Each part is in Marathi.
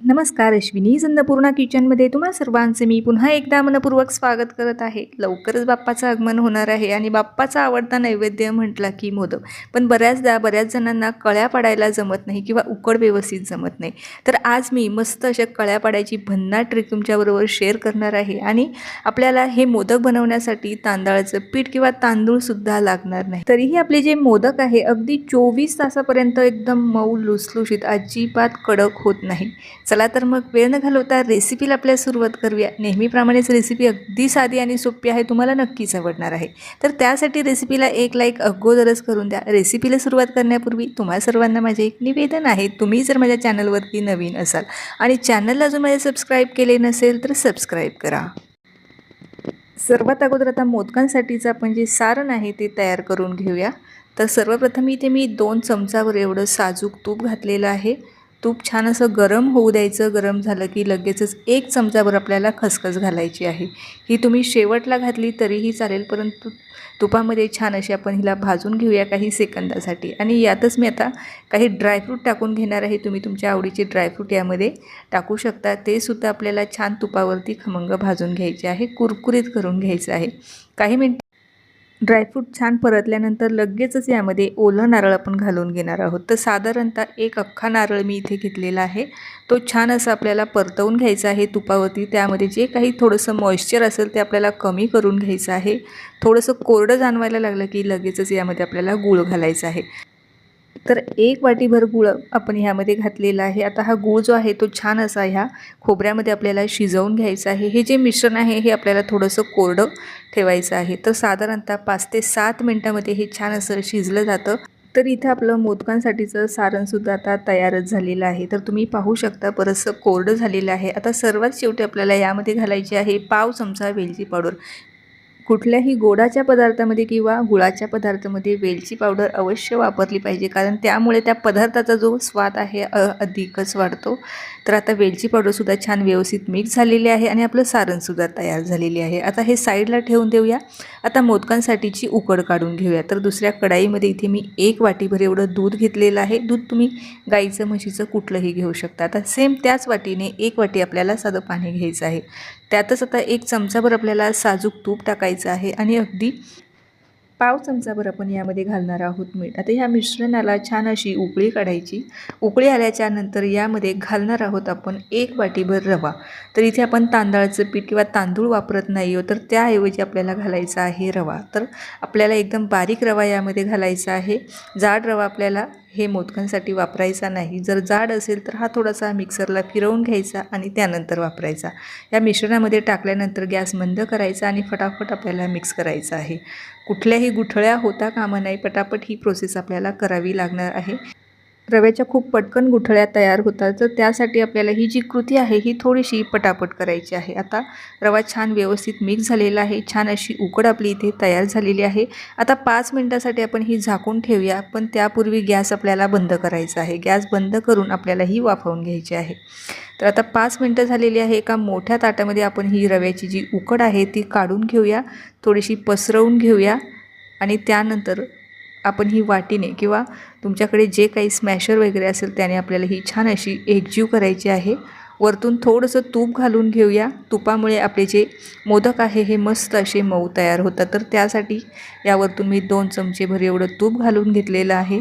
नमस्कार अश्विनी संदपूर्णा किचनमध्ये तुम्हा सर्वांचे मी पुन्हा एकदा मनपूर्वक स्वागत करत आहे. लवकरच बाप्पाचं आगमन होणार आहे आणि बाप्पाचा आवडता नैवेद्य म्हटला की मोदक. पण बऱ्याचदा बऱ्याच जणांना कळ्या पाडायला जमत नाही किंवा उकड व्यवस्थित जमत नाही. तर आज मी मस्त अशा कळ्या पाडायची भन्नाट ट्रिक तुमच्याबरोबर शेअर करणार आहे आणि आपल्याला हे मोदक बनवण्यासाठी तांदळाचं पीठ किंवा तांदूळसुद्धा लागणार नाही. तरीही आपले जे मोदक आहे अगदी चोवीस तासापर्यंत एकदम मऊ लुसलुशीत अजिबात कडक होत नाही. चला तर मग वेळ न घालवता रेसिपीला आपल्या सुरुवात करूया. नेहमीप्रमाणेच रेसिपी अगदी साधी आणि सोपी आहे तुम्हाला नक्कीच आवडणार आहे. तर त्यासाठी रेसिपीला एक लाईक अगोदरच करून द्या. रेसिपीला सुरुवात करण्यापूर्वी तुम्हा सर्वांना माझे एक निवेदन आहे. तुम्ही जर माझ्या चॅनलवरती नवीन असाल आणि चॅनलला अजून माझे सबस्क्राईब केले नसेल तर सबस्क्राईब करा. सर्वात अगोदर आता मोदकांसाठीचं आपण जे सारण आहे ते तयार करून घेऊया. तर सर्वप्रथम इथे मी दोन चमचावर एवढं साजूक तूप घातलेलं आहे. तूप छान असं गरम होऊ द्यायचं गरम झालं की लगेचच एक चमचाभर आपल्याला खसखस घालायची आहे. ही तुम्ही शेवटला घातली तरीही चालेल परंतु तुपामध्ये छान अशी आपण हिला भाजून घेऊया काही सेकंदासाठी. आणि यातच मी आता काही ड्रायफ्रूट टाकून घेणार आहे. तुम्ही तुमच्या आवडीचे ड्रायफ्रूट यामध्ये टाकू शकता. ते सुद्धा आपल्याला छान तुपावरती खमंग भाजून घ्यायचे आहे कुरकुरीत करून घ्यायचं आहे. काही मिनिट ड्रायफ्रूट छान परतल्यानंतर लगेचच यामध्ये ओलं नारळ आपण घालून घेणार आहोत. तर साधारणतः एक अख्खा नारळ मी इथे घेतलेला आहे. तो छान असं आपल्याला परतवून घ्यायचा आहे तुपावरती. त्यामध्ये जे काही थोडंसं मॉइश्चर असेल ते आपल्याला कमी करून घ्यायचं आहे. थोडंसं कोरडं जाणवायला लागलं की लगेचच यामध्ये आपल्याला गूळ घालायचं आहे. तर एक वाटीभर गुळ आपण ह्यामध्ये घातलेला आहे. आता हा गूळ जो आहे तो छान असा ह्या खोबऱ्यामध्ये आपल्याला शिजवून घ्यायचा आहे. हे जे मिश्रण आहे हे आपल्याला थोडंसं कोरडं ठेवायचं आहे. तर साधारणतः पाच ते सात मिनटामध्ये हे छान असं शिजलं जातं. तर इथं आपलं मोदकांसाठीचं सारणसुद्धा आता तयारच झालेलं आहे. तर तुम्ही पाहू शकता बरंचसं कोरडं झालेलं आहे. आता सर्वात शेवटी आपल्याला यामध्ये घालायची आहे पाव चमचा वेलची पावडर. कुठल्याही गोडाच्या पदार्थामध्ये किंवा गुळाच्या पदार्थामध्ये वेलची पावडर अवश्य वापरली पाहिजे कारण त्यामुळे त्या पदार्थाचा जो स्वाद आहे अधिकच वाढतो. तर आता वेलची पावडरसुद्धा छान व्यवस्थित मिक्स झालेली आहे आणि आपलं सारणसुद्धा तयार झालेली आहे. आता हे साईडला ठेवून देऊया. आता मोदकांसाठीची उकड काढून घेऊया. तर दुसऱ्या कढाईमध्ये इथे मी एक वाटीभर एवढं दूध घेतलेलं आहे. दूध तुम्ही गाईचं म्हशीचं कुठलंही घेऊ शकता. आता सेम त्याच वाटीने एक वाटी आपल्याला साधं पाणी घ्यायचं आहे. त्यातच आता एक चमचाभर आपल्याला साजूक तूप टाकायचं आहे आणि अगदी पाव चमचाभर आपण यामध्ये घालणार आहोत मीठ. आता ह्या मिश्रणाला छान अशी उकळी काढायची. उकळी आल्याच्यानंतर यामध्ये घालणार आहोत आपण एक वाटीभर रवा. तर इथे आपण तांदळाचं पीठ किंवा तांदूळ वापरत नाही हो तर त्याऐवजी आपल्याला घालायचा आहे रवा. तर आपल्याला एकदम बारीक रवा यामध्ये घालायचा आहे. जाड रवा आपल्याला हे मोदकांसाठी वापरायचा नाही. जर जाड असेल तर हा थोडासा मिक्सरला फिरवून घ्यायचा आणि त्यानंतर वापरायचा. या मिश्रणामध्ये टाकल्यानंतर गॅस बंद करायचा आणि फटाफट आपल्याला मिक्स करायचा आहे. कुठल्याही गुठळ्या होता कामा नाही. पटापट ही प्रोसेस आपल्याला करावी लागणार आहे. रव्याच्या खूप पटकन गुठळ्या तयार होतात. तर त्यासाठी आपल्याला ही जी कृती आहे ही थोडीशी पटापट करायची आहे. आता रवा छान व्यवस्थित मिक्स झालेला आहे. छान अशी उकड आपली इथे तयार झालेली आहे. आता पाच मिनटासाठी आपण ही झाकून ठेवूया. पण त्यापूर्वी गॅस आपल्याला बंद करायचा आहे. गॅस बंद करून आपल्याला ही वाफवून घ्यायची आहे. तर आता पाच मिनटं झालेली आहे. एका मोठ्या ताटामध्ये आपण ही रव्याची जी उकड आहे ती काढून घेऊया. थोडीशी पसरवून घेऊया. आणि त्यानंतर आपण ही वाटीने किंवा तुमच्याकडे जे काही स्मॅशर वगैरे असेल त्याने आपल्याला ही छान अशी एकजीव करायची आहे. वरतून थोडंसं तूप घालून घेऊया. तुपामुळे आपले जे मोदक आहे हे मस्त असे मऊ तयार होतात. तर त्यासाठी यावरतून मी दोन चमचेभर एवढं तूप घालून घेतलेलं आहे.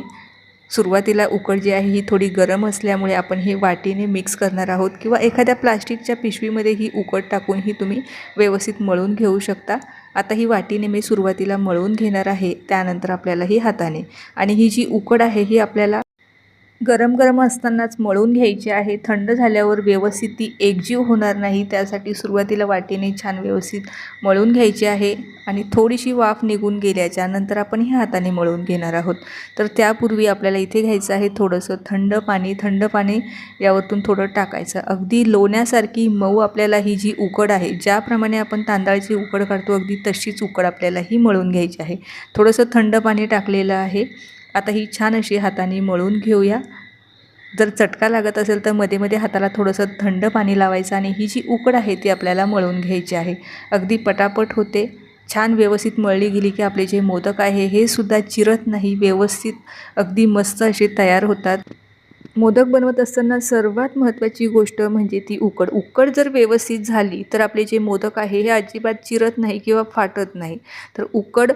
सुरुवातीला उकड जी आहे ही थोडी गरम असल्यामुळे आपण हे वाटीने मिक्स करणार आहोत किंवा एखाद्या प्लास्टिकच्या पिशवीमध्ये ही उकड टाकून ही तुम्ही व्यवस्थित मळून घेऊ शकता. आता ही वाटीने मी सुरुवातीला मळून घेणार आहे त्यानंतर आपल्याला ही हाताने. आणि ही जी उकड आहे ही आपल्याला गरम गरम असतानाच मळून घ्यायची आहे. थंड झाल्यावर व्यवस्थित ती एकजीव होणार नाही. त्यासाठी सुरुवातीला वाटीने छान व्यवस्थित मळून घ्यायची आहे आणि थोडीशी वाफ निघून गेल्याच्यानंतर आपण ह्या हाताने मळून घेणार आहोत. तर त्यापूर्वी आपल्याला इथे घ्यायचं आहे थोडंसं थंड पाणी. थंड पाणी यावरतून थोडं टाकायचं. अगदी लोण्यासारखी मऊ आपल्याला ही जी उकड आहे ज्याप्रमाणे आपण तांदळाची उकड काढतो अगदी तशीच उकड आपल्याला ही मळून घ्यायची आहे. थोडंसं थंड पाणी टाकलेलं आहे. आता ही छान अशी हाताने मळून घेऊया. जर चटका लागत असेल तर मध्ये मध्ये हाताला थोडंसं थंड पाणी लावायचं आणि ही जी उकड आहे ती आपल्याला मळून घ्यायची आहे. अगदी पटापट होते. छान व्यवस्थित मळली गेली की आपले जे मोदक आहे हे सुद्धा चिरत नाही व्यवस्थित अगदी मस्त असे तयार होतात. मोदक बनवत असताना सर्वात महत्त्वाची गोष्ट म्हणजे ती उकड. उकड जर व्यवस्थित झाली तर आपले जे मोदक आहे हे अजिबात चिरत नाही किंवा फाटत नाही. तर उकड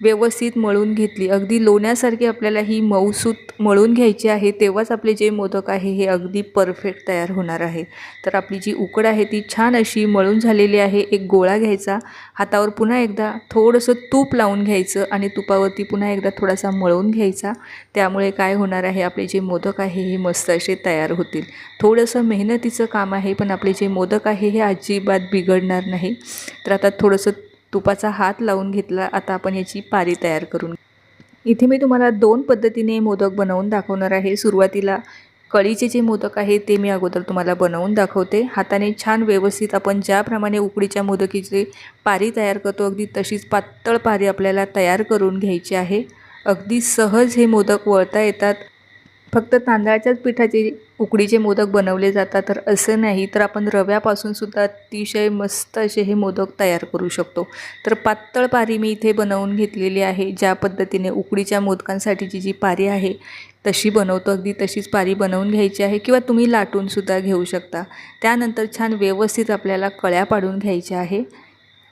व्यवस्थित मळून घेतली. अगदी लोण्यासारखी आपल्याला ही मऊसूत मळून घ्यायची आहे तेव्हाच आपले जे मोदक आहे हे अगदी परफेक्ट तयार होणार आहे. तर आपली जी उकड आहे ती छान अशी मळून झालेली आहे. एक गोळा घ्यायचा. हातावर पुन्हा एकदा थोडंसं तूप लावून घ्यायचं आणि तुपावरती पुन्हा एकदा थोडासा मळून घ्यायचा. त्यामुळे काय होणार आहे आपले जे मोदक आहे हे मस्त असे तयार होतील. थोडंसं मेहनतीचं काम आहे पण आपले जे मोदक आहे हे अजिबात बिघडणार नाही. तर आता थोडंसं तुपाचा हात लावून घेतला. आता आपण याची पारी तयार करून इथे मी तुम्हाला दोन पद्धतीने मोदक बनवून दाखवणार आहे. सुरुवातीला कळीचे जे मोदक आहे ते मी अगोदर तुम्हाला बनवून दाखवते. हाताने छान व्यवस्थित आपण ज्याप्रमाणे उकडीच्या मोदकीचे पारी तयार करतो अगदी तशीच पातळ पारी आपल्याला तयार करून घ्यायची आहे. अगदी सहज हे मोदक वळता येतात. फक्त तांदळाच्याच पिठाचे उकडीचे मोदक बनवले जातात तर असं नाही तर आपण रव्यापासून सुद्धा अतिशय मस्त असे हे मोदक तयार करू शकतो. तर पातळ पारी मी इथे बनवून घेतलेली आहे ज्या पद्धतीने उकडीच्या मोदकांसाठीची जी पारी आहे तशी बनवतो. अगदी तशीच पारी बनवून घ्यायची आहे किंवा तुम्ही लाटूनसुद्धा घेऊ शकता. त्यानंतर छान व्यवस्थित आपल्याला कळ्या पाडून घ्यायच्या आहे.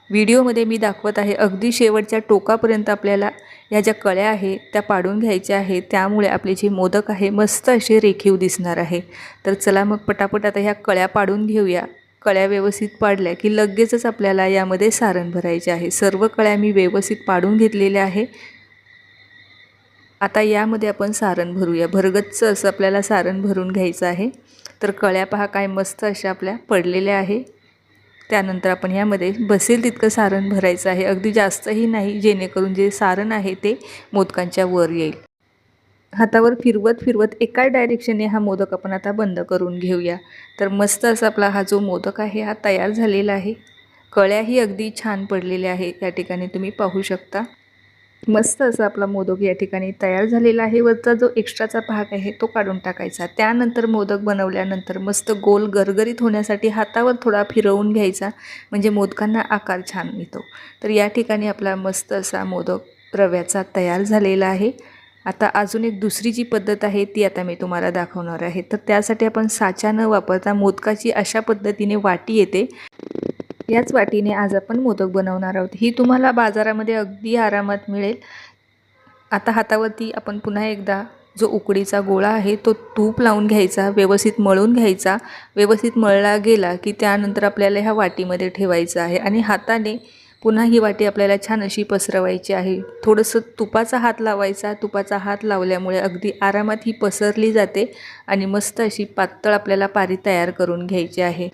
व्हिडिओमध्ये मी दाखवत आहे अगदी शेवटच्या टोकापर्यंत आपल्याला ह्या ज्या कळ्या आहे त्या पाडून घ्यायच्या आहे त्यामुळे आपले जे मोदक आहे मस्त असे रेखीव दिसणार आहे. तर चला मग पटापट आता ह्या कळ्या पाडून घेऊया. कळ्या व्यवस्थित पाडल्या की लगेचच आपल्याला यामध्ये सारण भरायचे आहे. सर्व कळ्या मी व्यवस्थित पाडून घेतलेल्या आहे. आता यामध्ये आपण सारण भरूया. भरगच्च असं आपल्याला सारण भरून घ्यायचं आहे. तर कळ्या पहा काय मस्त अशा आपल्या पडलेल्या आहे. त्यानंतर आपण यामध्ये बसेल तितकं सारण भरायचं आहे. अगदी जास्तही नाही जेणेकरून जे सारण आहे ते मोदकांच्या वर येईल. हातावर फिरवत फिरवत एका डायरेक्शनने हा मोदक आपण आता बंद करून घेऊया. तर मस्त असा आपला हा जो मोदक आहे हा तयार झालेला आहे. कळ्याही अगदी छान पडलेल्या आहे या ठिकाणी तुम्ही पाहू शकता. मस्त असा आपला मोदक या ठिकाणी तयार झालेला आहे. वरचा जो एक्स्ट्राचा भाग आहे तो काढून टाकायचा. त्यानंतर मोदक बनवल्यानंतर मस्त गोल गरगरीत होण्यासाठी हातावर थोडा फिरवून घ्यायचा. म्हणजे मोदकांना आकार छान येतो तर या ठिकाणी आपला मस्त असा मोदक रव्याचा तयार झालेला आहे. आता अजून एक दुसरी जी पद्धत आहे ती आता मी तुम्हाला दाखवणार आहे. तर त्यासाठी आपण साचा न वापरता मोदकाची अशा पद्धतीने वाटी येते. याच वाटीने आज आपण मोदक बनवणार आहोत. ही तुम्हाला बाजारामध्ये अगदी आरामात मिळेल. आता हातावरती आपण पुन्हा एकदा जो उकडीचा गोळा आहे तो तूप लावून घ्यायचा व्यवस्थित मळून घ्यायचा. व्यवस्थित मळला गेला की त्यानंतर आपल्याला ह्या वाटीमध्ये ठेवायचं आहे आणि हाताने पुन्हा ही वाटी आपल्याला छान अशी पसरवायची आहे. थोडंसं तुपाचा हात लावायचा. तुपाचा हात लावल्यामुळे अगदी आरामात ही पसरली जाते आणि मस्त अशी पातळ आपल्याला पारी तयार करून घ्यायची आहे.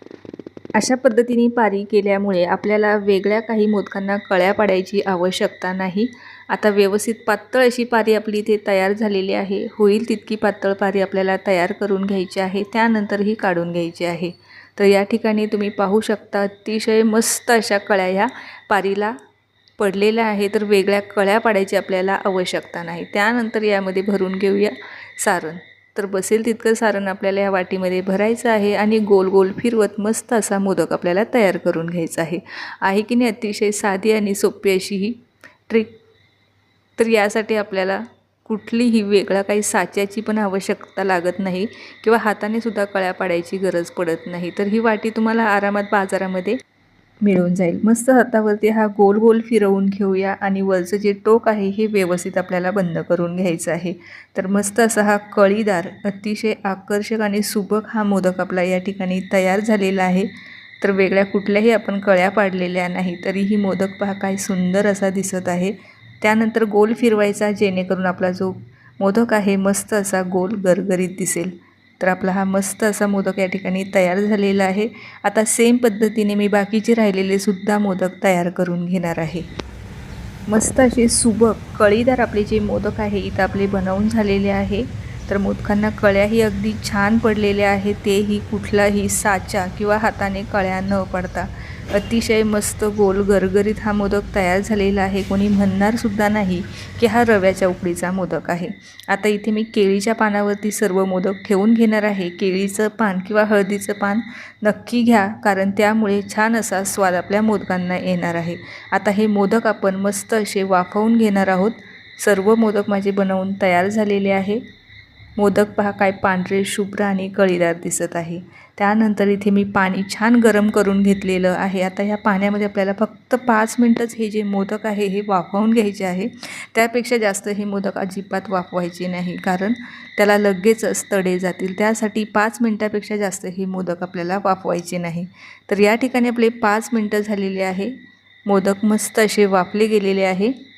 अशा पद्धतीने पारी केल्यामुळे आपल्याला वेगळ्या काही मोदकांना कळ्या पाडायची आवश्यकता नाही. आता व्यवस्थित पातळ अशी पारी आपली इथे तयार झालेली आहे. होईल तितकी पातळ पारी आपल्याला तयार करून घ्यायची आहे. त्यानंतर ही काढून घ्यायची आहे. तर या ठिकाणी तुम्ही पाहू शकता अतिशय मस्त अशा कळ्या ह्या पारीला पडलेल्या आहे तर वेगळ्या कळ्या पाडायची आपल्याला आवश्यकता नाही. त्यानंतर यामध्ये भरून घेऊया सारण. तर बसेल तितकं सारण आपल्याला या वाटीमध्ये भरायचं आहे आणि गोल गोल फिरवत मस्त असा मोदक आपल्याला तयार करून घ्यायचा आहे. आहे की नाही अतिशय साधी आणि सोपी अशी ही ट्रिक? तर यासाठी आपल्याला कुठलीही वेगळा काही साच्याची पण आवश्यकता लागत नाही किंवा हाताने सुद्धा कळ्या पाडायची गरज पडत नाही. तर ही वाटी तुम्हाला आरामात बाजारामध्ये मिळून जाईल. मस्त हातावरती हा गोल गोल फिरवून घेऊया आणि वरचं जे टोक आहे हे व्यवस्थित आपल्याला बंद करून घ्यायचं आहे. तर मस्त असा हा कळीदार अतिशय आकर्षक आणि सुबक हा मोदक आपला या ठिकाणी तयार झालेला आहे. तर वेगळ्या कुठल्याही आपण कळ्या पाडलेल्या नाही तरीही मोदक पहा काय सुंदर असा दिसत आहे. त्यानंतर गोल फिरवायचा जेणेकरून आपला जो मोदक आहे मस्त असा गोल गरगरीत दिसेल. तर आपला हा मस्त असा मोदक या ठिकाणी तयार झालेला आहे. आता सेम पद्धतीने मी बाकीचे राहिलेले सुद्धा मोदक तयार करून घेणार आहे. मस्त असे सुबक कळीदार आपले जे मोदक आहे इथं आपले बनवून झालेले आहे. तर मोदकांना कळ्याही अगदी छान पडलेल्या आहे तेही कुठलाही साचा किंवा हाताने कळ्या न पडता. अतिशय मस्त गोल गरगरीत हा मोदक तयार झालेला आहे. कोणी म्हणणारसुद्धा नाही की हा रव्याच्या उकडीचा मोदक आहे. आता इथे मी केळीच्या पानावरती सर्व मोदक ठेवून घेणार आहे. केळीचं पान किंवा हळदीचं पान नक्की घ्या कारण त्यामुळे छान असा स्वाद आपल्या मोदकांना येणार आहे. आता हे मोदक आपण मस्त असे वाफवून घेणार आहोत. सर्व मोदक माझे बनवून तयार झालेले आहे. मोदक पहा काय पांढरे शुभ्र आणि कळीदार दिसत आहे. त्यानंतर इथे मी पाणी छान गरम करून घेतलेलं आहे. आता ह्या पाण्यामध्ये आपल्याला फक्त पाच मिनटंच हे जे मोदक आहे हे वाफवून घ्यायचे आहे. त्यापेक्षा जास्त हे मोदक अजिबात वाफवायचे नाही कारण त्याला लगेचच तडे जातील. त्यासाठी पाच मिनटापेक्षा जास्त हे मोदक आपल्याला वाफवायचे नाही. तर या ठिकाणी आपले पाच मिनटं झालेले आहे. मोदक मस्त असे वाफले गेलेले आहे.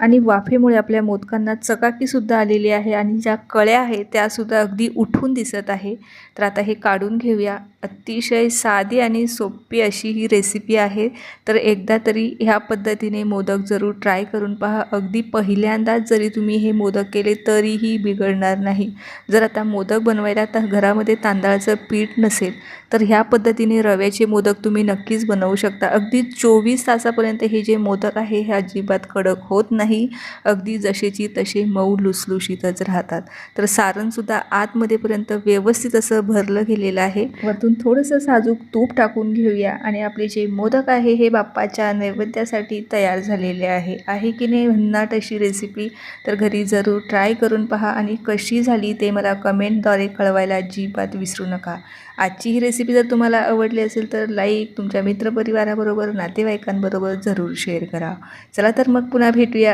आणि वाफेमुळे आपल्या मोदकांना चकाकीसुद्धा आलेली आहे आणि ज्या कळ्या आहेत त्यासुद्धा अगदी उठून दिसत आहे. तर आता हे काढून घेऊया. अतिशय साधी आणि सोपी अशी ही रेसिपी आहे. तर एकदा तरी ह्या पद्धतीने मोदक जरूर ट्राय करून पहा. अगदी पहिल्यांदाच जरी तुम्ही हे मोदक केले तरीही बिघडणार नाही. जर आता मोदक बनवायला तर घरामध्ये तांदळाचं पीठ नसेल तर ह्या पद्धतीने रव्याचे मोदक तुम्ही नक्कीच बनवू शकता. अगदी चोवीस तासापर्यंत हे जे मोदक आहे हे अजिबात कडक होत नाही. नाही. अगदी जसेची तसे मऊ लुसलुशीतच राहतात. तर सारणसुद्धा आतमध्येपर्यंत व्यवस्थित असं भरलं गेलेलं आहे. वरतून थोडंसं साजूक तूप टाकून घेऊया आणि आपले जे मोदक आहे हे बाप्पाच्या नैवेद्यासाठी तयार झालेले आहे. आहे की नाही भन्नाट अशी रेसिपी तर घरी जरूर ट्राय करून पहा आणि कशी झाली ते मला कमेंटद्वारे कळवायला अजिबात विसरू नका. आजची ही रेसिपी जर तुम्हाला आवडली असेल तर लाईक तुमच्या मित्रपरिवाराबरोबर नातेवाईकांबरोबर जरूर शेअर करा. चला तर मग पुन्हा भेटूया.